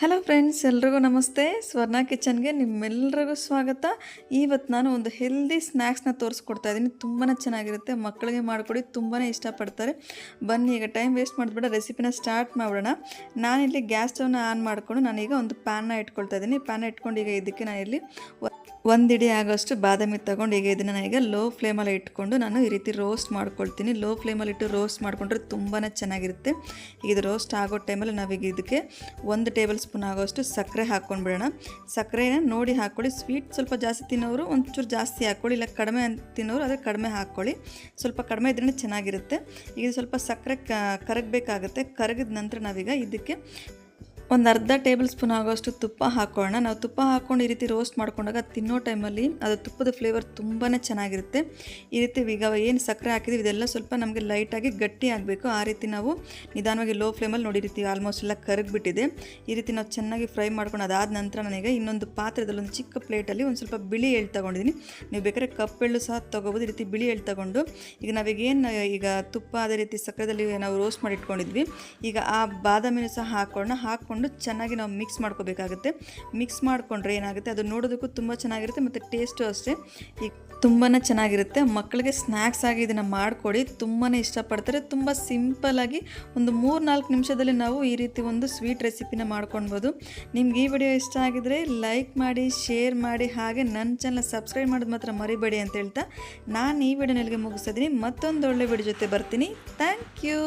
Hello friends ಎಲ್ರಿಗೂ ನಮಸ್ತೆ. ಸ್ವರ್ಣ ಕಿಚನ್ಗೆ ನಿಮ್ಮೆಲ್ಲರಿಗೂ ಸ್ವಾಗತ. ಇವತ್ತು ನಾನು ಒಂದು ಹೆಲ್ದಿ ಸ್ನ್ಯಾಕ್ಸ್ನ ತೋರಿಸ್ಕೊಡ್ತಾ ಇದ್ದೀನಿ ತುಂಬಾ ಚೆನ್ನಾಗಿರುತ್ತೆ. ಮಕ್ಕಳಿಗೆ ಮಾಡಿಕೊಡಿ ತುಂಬಾ ಇಷ್ಟಪಡ್ತಾರೆ. ಬನ್ನಿ, ಈಗ ಟೈಮ್ ವೇಸ್ಟ್ ಮಾಡಿಬಿಡ ರೆಸಿಪಿನ ಸ್ಟಾರ್ಟ್ ಮಾಡೋಣ ನಾನಿಲ್ಲಿ ಗ್ಯಾಸ್ ಸ್ಟವ್ನ ಆನ್ ಮಾಡಿಕೊಂಡು ನಾನೀಗ ಒಂದು ಪ್ಯಾನ್ನ ಇಟ್ಕೊಳ್ತಾ ಇದ್ದೀನಿ ಪ್ಯಾನ್ ಇಟ್ಕೊಂಡು ಈಗ ಇದಕ್ಕೆ ನಾನು ಒಂದು ಒಂದಿಡಿ ಆಗೋಷ್ಟು ಬಾದಾಮಿ ತಗೊಂಡು ಈಗ ಇದನ್ನು ಈಗ ಲೋ ಫ್ಲೇಮಲ್ಲಿ ಇಟ್ಕೊಂಡು ನಾನು ಈ ರೀತಿ ರೋಸ್ಟ್ ಮಾಡ್ಕೊಳ್ತೀನಿ. ಲೋ ಫ್ಲೇಮಲ್ಲಿ ಇಟ್ಟು ರೋಸ್ಟ್ ಮಾಡಿಕೊಂಡ್ರೆ ತುಂಬಾ ಚೆನ್ನಾಗಿರುತ್ತೆ. ಈಗ ಇದು ರೋಸ್ಟ್ ಆಗೋ ಟೈಮಲ್ಲಿ ನಾವೀಗ ಇದಕ್ಕೆ ಒಂದು ಟೇಬಲ್ ಸ್ಪೂನ್ ಆಗೋಷ್ಟು ಸಕ್ಕರೆ ಹಾಕ್ಕೊಂಡ್ಬಿಡೋಣ. ಸಕ್ಕರೆನ ನೋಡಿ ಹಾಕ್ಕೊಳ್ಳಿ. ಸ್ವೀಟ್ ಸ್ವಲ್ಪ ಜಾಸ್ತಿ ತಿನ್ನೋರು ಒಂಚೂರು ಜಾಸ್ತಿ ಹಾಕ್ಕೊಳ್ಳಿ. ಇಲ್ಲ ಕಡಿಮೆ ತಿನ್ನೋರು ಅದೇ ಕಡಿಮೆ ಹಾಕ್ಕೊಳ್ಳಿ. ಸ್ವಲ್ಪ ಕಡಿಮೆ ಇದ್ರೇ ಚೆನ್ನಾಗಿರುತ್ತೆ. ಈಗ ಸ್ವಲ್ಪ ಸಕ್ಕರೆ ಕರಗಬೇಕಾಗುತ್ತೆ. ಕರಗಿದ ನಂತರ ನಾವೀಗ ಇದಕ್ಕೆ ಒಂದು ಅರ್ಧ ಟೇಬಲ್ ಸ್ಪೂನ್ ಆಗೋಷ್ಟು ತುಪ್ಪ ಹಾಕೋಣ. ನಾವು ತುಪ್ಪ ಹಾಕ್ಕೊಂಡು ಈ ರೀತಿ ರೋಸ್ಟ್ ಮಾಡ್ಕೊಂಡಾಗ ತಿನ್ನೋ ಟೈಮಲ್ಲಿ ಅದು ತುಪ್ಪದ ಫ್ಲೇವರ್ ತುಂಬಾ ಚೆನ್ನಾಗಿರುತ್ತೆ. ಈ ರೀತಿ ಈಗ ಏನು ಸಕ್ಕರೆ ಹಾಕಿದ್ದೀವಿ ಇದೆಲ್ಲ ಸ್ವಲ್ಪ ನಮಗೆ ಲೈಟಾಗಿ ಗಟ್ಟಿ ಆಗಬೇಕು. ಆ ರೀತಿ ನಾವು ನಿಧಾನವಾಗಿ ಲೋ ಫ್ಲೇಮಲ್ಲಿ ನೋಡಿರ್ತೀವಿ ಆಲ್ಮೋಸ್ಟ್ ಎಲ್ಲ ಕರಗಿಬಿಟ್ಟಿದೆ. ಈ ರೀತಿ ನಾವು ಚೆನ್ನಾಗಿ ಫ್ರೈ ಮಾಡ್ಕೊಂಡು ಅದಾದ ನಂತರ ನನಗೆ ಇನ್ನೊಂದು ಪಾತ್ರೆದಲ್ಲಿ ಒಂದು ಚಿಕ್ಕ ಪ್ಲೇಟಲ್ಲಿ ಒಂದು ಸ್ವಲ್ಪ ಬಿಳಿ ಎಳ್ಳು ತೊಗೊಂಡಿದ್ದೀನಿ ನೀವು ಬೇಕಾದ್ರೆ ಕಪ್ ಎಳ್ಳು ಸಹ ತೊಗೋಬೋದು, ಈ ರೀತಿ ಬಿಳಿ ಎಳ್ಳು ತೊಗೊಂಡು. ಈಗ ನಾವೀಗೇನು ಈಗ ತುಪ್ಪ ಅದೇ ರೀತಿ ಸಕ್ಕರೆದಲ್ಲಿ ನಾವು ರೋಸ್ಟ್ ಮಾಡಿ ಇಟ್ಕೊಂಡಿದ್ವಿ ಈಗ ಆ ಬಾದಾಮಿನೂ ಸಹ ಹಾಕೋಣ. ಹಾಕ್ಕೊಂಡು ಚೆನ್ನಾಗಿ ನಾವು ಮಿಕ್ಸ್ ಮಾಡ್ಕೋಬೇಕಾಗುತ್ತೆ. ಮಿಕ್ಸ್ ಮಾಡಿಕೊಂಡ್ರೆ ಏನಾಗುತ್ತೆ? ಅದು ನೋಡೋದಕ್ಕೂ ತುಂಬ ಚೆನ್ನಾಗಿರುತ್ತೆ ಮತ್ತು ಟೇಸ್ಟು ಅಷ್ಟೇ. ಈ ತುಂಬಾ ಚೆನ್ನಾಗಿರುತ್ತೆ. ಮಕ್ಕಳಿಗೆ ಸ್ನ್ಯಾಕ್ಸ್ ಆಗಿ ಇದನ್ನು ಮಾಡಿಕೊಡಿ. ತುಂಬಾ ಇಷ್ಟಪಡ್ತಾರೆ. ತುಂಬ ಸಿಂಪಲಾಗಿ ಒಂದು ಮೂರು ನಾಲ್ಕು ನಿಮಿಷದಲ್ಲಿ ನಾವು ಈ ರೀತಿ ಒಂದು ಸ್ವೀಟ್ ರೆಸಿಪಿನ ಮಾಡ್ಕೊಳ್ಬೋದು ನಿಮ್ಗೆ ಈ ವಿಡಿಯೋ ಇಷ್ಟ ಆಗಿದರೆ ಲೈಕ್ ಮಾಡಿ ಶೇರ್ ಮಾಡಿ, ಹಾಗೆ ನನ್ನ ಚಾನಲ್ ಸಬ್ಸ್ಕ್ರೈಬ್ ಮಾಡೋದು ಮಾತ್ರ ಮರಿಬೇಡಿ ಅಂತ ಹೇಳ್ತಾ ನಾನು ಈ ವಿಡಿಯೋನಲ್ಲಿಗೆ ಮುಗಿಸ್ತಿದ್ದೀನಿ ಮತ್ತೊಂದು ಒಳ್ಳೆ ವಿಡಿಯೋ ಜೊತೆ ಬರ್ತೀನಿ. Thank you